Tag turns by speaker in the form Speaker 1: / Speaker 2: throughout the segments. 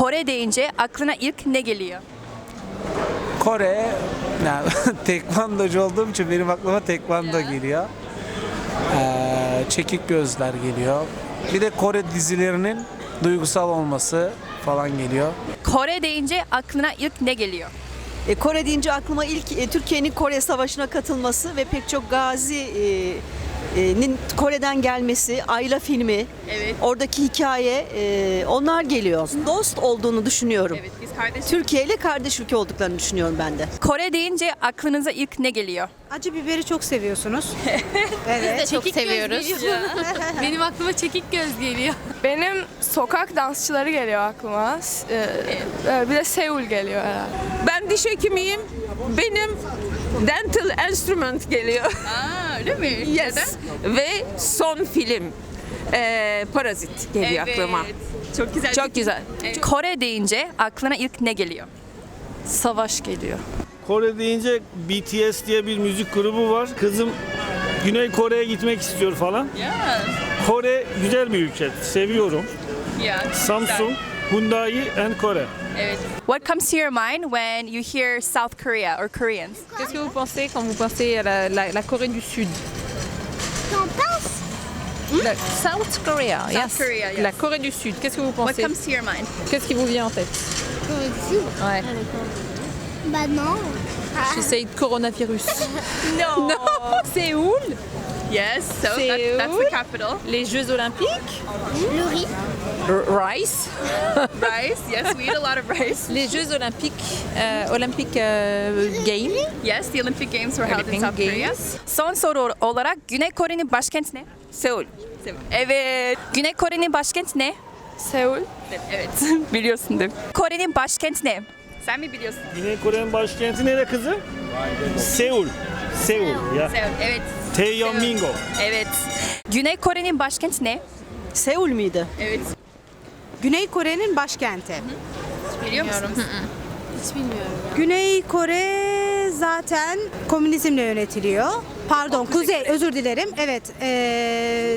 Speaker 1: Kore deyince aklına ilk ne geliyor?
Speaker 2: Kore, yani tekvandocu olduğum için benim aklıma tekvando geliyor. Ee, çekik gözler geliyor. Bir de Kore dizilerinin duygusal olması falan geliyor.
Speaker 1: Kore deyince aklına ilk ne geliyor?
Speaker 3: E, Kore deyince aklıma ilk e, Türkiye'nin Kore Savaşı'na katılması ve pek çok gazi'nin Kore'den gelmesi, Ayla filmi,
Speaker 1: Evet.
Speaker 3: oradaki hikaye e, onlar geliyor. Dost olduğunu düşünüyorum.
Speaker 1: biz kardeş.
Speaker 3: Türkiye ile kardeş ülke olduklarını düşünüyorum ben de.
Speaker 1: Kore deyince aklınıza ilk ne geliyor?
Speaker 4: Acı biberi çok seviyorsunuz. evet.
Speaker 5: çok seviyoruz. Benim aklıma çekik göz geliyor.
Speaker 6: Benim sokak dansçıları geliyor aklıma. Ee, bir de Seul geliyor herhalde.
Speaker 7: Ben diş hekimiyim. Benim dental instrument geliyor.
Speaker 1: Aa, öyle mi?
Speaker 7: Yes. Ve son film eee, Parazit geliyor aklıma.
Speaker 1: Çok güzel.
Speaker 7: Çok güzel.
Speaker 1: Kore deyince aklına ilk ne geliyor?
Speaker 6: Savaş geliyor.
Speaker 8: Kore deyince BTS diye bir müzik grubu var. Kızım Güney Kore'ye gitmek istiyor falan. Kore güzel bir ülke. Seviyorum. Samsung, Hyundai and Kore.
Speaker 1: What comes to your mind when you hear South Korea or Koreans?
Speaker 7: Qu'est-ce que vous pensez quand vous pensez à la, la- la Corée du Sud? La South Korea, yes.
Speaker 1: Korea, yes.
Speaker 7: La Corée du Sud, qu'est-ce que vous
Speaker 1: What
Speaker 7: pensez
Speaker 1: comes to your mind?
Speaker 7: Qu'est-ce qui vous vient en tête? Ouais.
Speaker 5: Bah non.
Speaker 7: J'essaye de coronavirus.
Speaker 1: No.
Speaker 7: Séoul,
Speaker 1: yes, so that,
Speaker 7: Seoul.
Speaker 1: that's the capital.
Speaker 7: les Jeux Olympiques,
Speaker 5: Le riz.
Speaker 7: R- Rice,
Speaker 1: Rice. Yes, we eat a lot of rice.
Speaker 7: les Jeux Olympiques, euh, Olympic euh, Games.
Speaker 1: Yes, the Olympic Games were held in
Speaker 7: Olympic
Speaker 1: South Korea.
Speaker 7: Games.
Speaker 1: Son soru olarak Güney Kore'nin başkenti ne?
Speaker 7: Séoul.
Speaker 1: Evet. Güney Kore'nin başkenti ne?
Speaker 6: Seul.
Speaker 1: Evet. Biliyorsun değil mi? Kore'nin başkenti ne? Sen mi biliyorsun?
Speaker 8: Güney Kore'nin başkenti nere kızım? Seul. Seul ya.
Speaker 1: Evet.
Speaker 8: Taeyongmingo.
Speaker 1: Evet. Güney Kore'nin başkenti ne?
Speaker 3: Seul miydi?
Speaker 1: Evet.
Speaker 4: Güney Kore'nin başkenti.
Speaker 1: Biliyor musunuz?
Speaker 4: Güney Kore zaten komünizmle yönetiliyor. Pardon, Kuzey, özür dilerim. Evet, ee,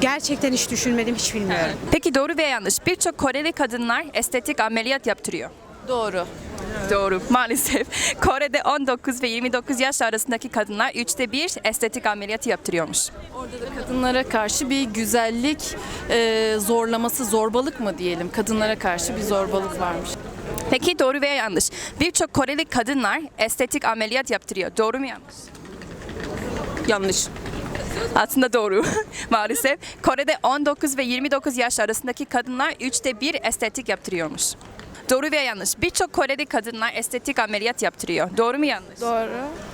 Speaker 4: gerçekten hiç düşünmedim, hiç bilmiyorum.
Speaker 1: Peki doğru veya yanlış? Birçok Koreli kadınlar estetik ameliyat yaptırıyor.
Speaker 7: Doğru.
Speaker 1: Doğru. Maalesef. Kore'de 19 ve 29 yaş arasındaki kadınlar üçte bir estetik ameliyatı yaptırıyormuş.
Speaker 9: Kadınlara karşı bir güzellik e, zorlaması, zorbalık mı diyelim? Kadınlara karşı bir zorbalık varmış.
Speaker 1: Peki doğru veya yanlış? Birçok Koreli kadınlar estetik ameliyat yaptırıyor. Doğru mu yanlış?
Speaker 7: Yanlış.
Speaker 1: Aslında doğru. Maalesef. Kore'de 19 ve 29 yaş arasındaki kadınlar üçte bir estetik yaptırıyormuş. Doğru veya yanlış? Birçok Koreli kadınlar estetik ameliyat yaptırıyor. Doğru mu yanlış?
Speaker 6: Doğru.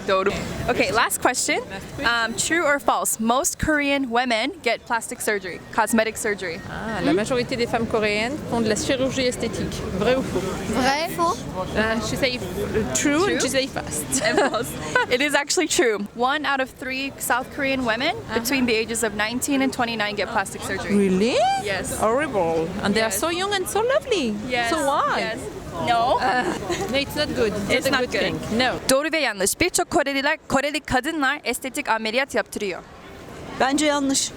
Speaker 1: Doğru. Okay, last question. Um, true or false? Most Korean women get plastic surgery, cosmetic surgery.
Speaker 7: Ah, la majorité des femmes coréennes font de la chirurgie esthétique. Vrai ou faux
Speaker 5: Vrai. Faux.
Speaker 7: uh, She say uh, true, and she say fast.
Speaker 1: And false. it is actually true. One out of three South Korean women between the ages of 19 and 29 get plastic surgery.
Speaker 7: Really?
Speaker 1: Yes.
Speaker 7: Horrible. And they are so young and so lovely.
Speaker 1: Yes.
Speaker 7: So why?
Speaker 1: Yes. No.
Speaker 7: No, it's not good. It's,
Speaker 1: It's
Speaker 7: not good, thing. No.
Speaker 1: Doğru ve yanlış. Birçok Koreliler, Koreli kadınlar estetik ameliyat yaptırıyor.
Speaker 3: Bence yanlış.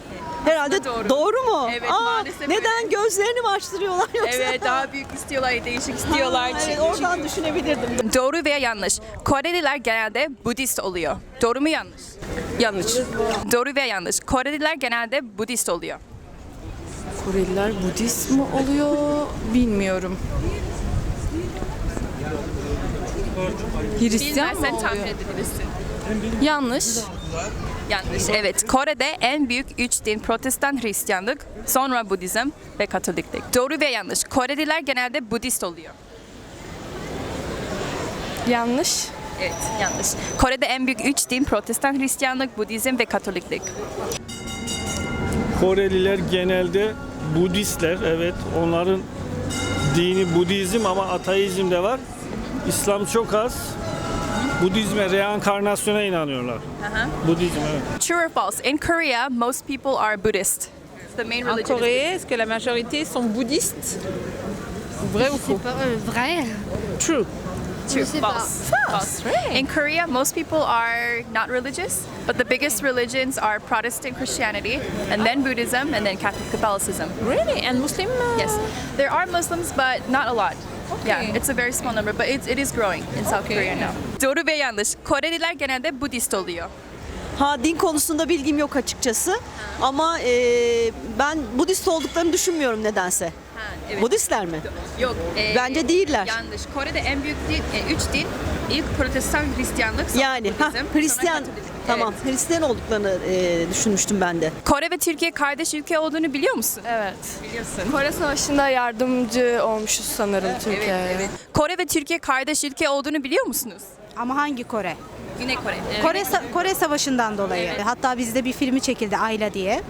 Speaker 3: Herhalde
Speaker 1: doğru.
Speaker 3: doğru. mu?
Speaker 1: Evet,
Speaker 3: Aa,
Speaker 1: maalesef
Speaker 3: Neden gözlerini mi açtırıyorlar yoksa?
Speaker 1: Evet, daha büyük istiyorlar, değişik
Speaker 3: Ha,
Speaker 1: istiyorlar.
Speaker 3: evet, oradan düşünebilirdim.
Speaker 1: Doğru veya yanlış. Koreliler genelde Budist oluyor. Doğru mu yanlış?
Speaker 7: Yanlış.
Speaker 1: Doğru veya yanlış. Koreliler genelde Budist oluyor.
Speaker 9: Koreliler Budist mi oluyor bilmiyorum. Hristiyan mı
Speaker 1: Bilmezsen tahmin
Speaker 9: oluyor?
Speaker 1: edebilirsin.
Speaker 9: Yanlış.
Speaker 1: Yanlış. Evet. Kore'de en büyük üç din Protestan Hristiyanlık, sonra Budizm ve Katoliklik. Doğru ve yanlış. Koreliler genelde Budist oluyor.
Speaker 6: Yanlış.
Speaker 1: Evet, yanlış. Kore'de en büyük üç din Protestan Hristiyanlık, Budizm ve Katoliklik.
Speaker 8: Koreliler genelde Budistler. Evet onların dini Budizm ama ateizm de var. İslam çok az. Budizme, reenkarnasyona inanıyorlar. Budizm evet.
Speaker 1: True or false? In Korea, most people are Buddhist. It's the main
Speaker 7: En. Corée, est-ce que la majorité sont bouddhistes Vrai ou faux
Speaker 5: Euh, vrai.
Speaker 7: True.
Speaker 1: True. False. False. In Korea, most people are not religious, but the biggest religions are Protestant Christianity, and then Buddhism, and then Catholic Catholicism.
Speaker 7: Really? And Muslim? uh,
Speaker 1: Yes, there are Muslims, but not a lot. Yeah, it's a very small number, but it, it is growing in South Korea now. Doğru ve yanlış. Koreliler genelde Budist oluyor.
Speaker 3: Ha din konusunda bilgim yok açıkçası. Ama e, ben Budist olduklarını düşünmüyorum nedense.
Speaker 1: evet.
Speaker 3: Budistler mi?
Speaker 1: Yok. e,
Speaker 3: Bence değiller.
Speaker 1: Yanlış. Kore'de en büyük din, e, üç din. İlk Protestan Hristiyanlık, sonra
Speaker 3: Yani ha
Speaker 1: Budizm, sonra
Speaker 3: Hristiyan
Speaker 1: Katolik.
Speaker 3: Tamam
Speaker 1: Evet.
Speaker 3: Hristiyan olduklarını e, düşünmüştüm ben de.
Speaker 1: Kore ve Türkiye kardeş ülke olduğunu biliyor musun?
Speaker 6: Evet.
Speaker 1: Biliyorsun.
Speaker 6: Kore Savaşı'nda yardımcı olmuşuz sanırım Türkiye'ye.
Speaker 1: Evet, evet. Kore ve Türkiye kardeş ülke olduğunu biliyor musunuz?
Speaker 4: Ama hangi Kore?
Speaker 1: Güney Kore.
Speaker 4: Kore Sa- Kore Savaşı'ndan dolayı. Hatta bizde bir filmi çekildi Ayla diye.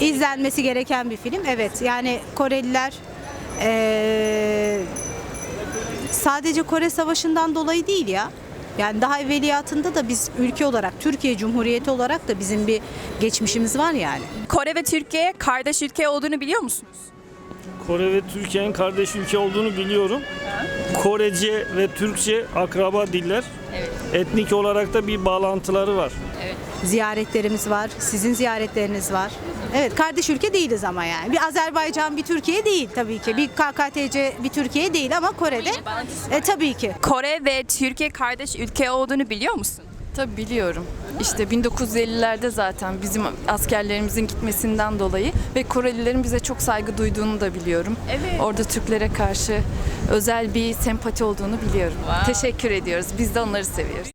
Speaker 4: İzlenmesi gereken bir film. Evet yani Koreliler eee, sadece Kore Savaşı'ndan dolayı değil ya. Yani daha evveliyatında da biz ülke olarak, Türkiye Cumhuriyeti olarak da bizim bir geçmişimiz var yani.
Speaker 1: Kore ve Türkiye kardeş ülke olduğunu biliyor musunuz?
Speaker 8: Kore ve Türkiye'nin kardeş ülke olduğunu biliyorum. Korece ve Türkçe akraba diller.
Speaker 1: Evet.
Speaker 8: Etnik olarak da bir bağlantıları var.
Speaker 4: Ziyaretlerimiz var, sizin ziyaretleriniz var. Evet kardeş ülke değiliz ama yani. Bir Azerbaycan, bir Türkiye değil tabii ki. Bir KKTC, bir Türkiye değil ama Kore'de e, tabii ki.
Speaker 1: Kore ve Türkiye kardeş ülke olduğunu biliyor musun?
Speaker 9: Tabii biliyorum. İşte 1950'lerde zaten bizim askerlerimizin gitmesinden dolayı ve Korelilerin bize çok saygı duyduğunu da biliyorum.
Speaker 1: Evet.
Speaker 9: Orada Türklere karşı özel bir sempati olduğunu biliyorum. Teşekkür ediyoruz. Biz de onları seviyoruz.